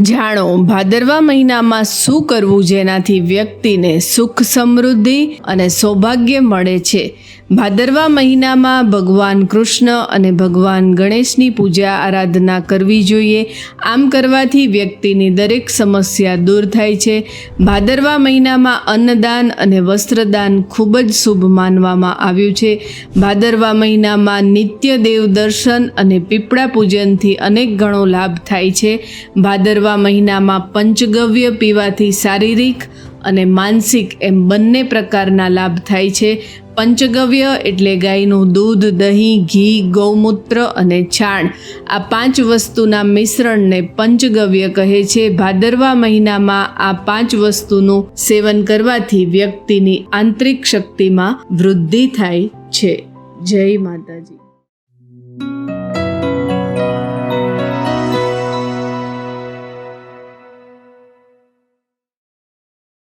જાણો, ભાદરવા મહિનામાં શું કરવું જેનાથી વ્યક્તિને સુખ સમૃદ્ધિ અને સૌભાગ્ય મળે છે? ભાદરવા મહિનામાં ભગવાન કૃષ્ણ અને ભગવાન ગણેશની પૂજા આરાધના કરવી જોઈએ. આમ કરવાથી વ્યક્તિની દરેક સમસ્યા દૂર થાય છે. ભાદરવા મહિનામાં અન્નદાન અને વસ્ત્રદાન ખૂબ જ શુભ માનવામાં આવ્યું છે. ભાદરવા મહિનામાં નિત્ય દેવ દર્શન અને પીપળા પૂજનથી અનેક ગણો લાભ થાય છે. ભાદરવા મહિનામાં પંચગવ્ય પીવાથી શારીરિક અને માનસિક એમ બંને પ્રકારના લાભ થાય છે. પંચગવ્ય એટલે ગાયનું દૂધ, દહીં, ઘી, ગૌમૂત્ર અને છાણ. આ પાંચ વસ્તુના મિશ્રણને પંચગવ્ય કહે છે. ભાદરવા મહિનામાં આ પાંચ વસ્તુનું સેવન કરવાથી વ્યક્તિની આંતરિક શક્તિમાં વૃદ્ધિ થાય છે. જય માતાજી.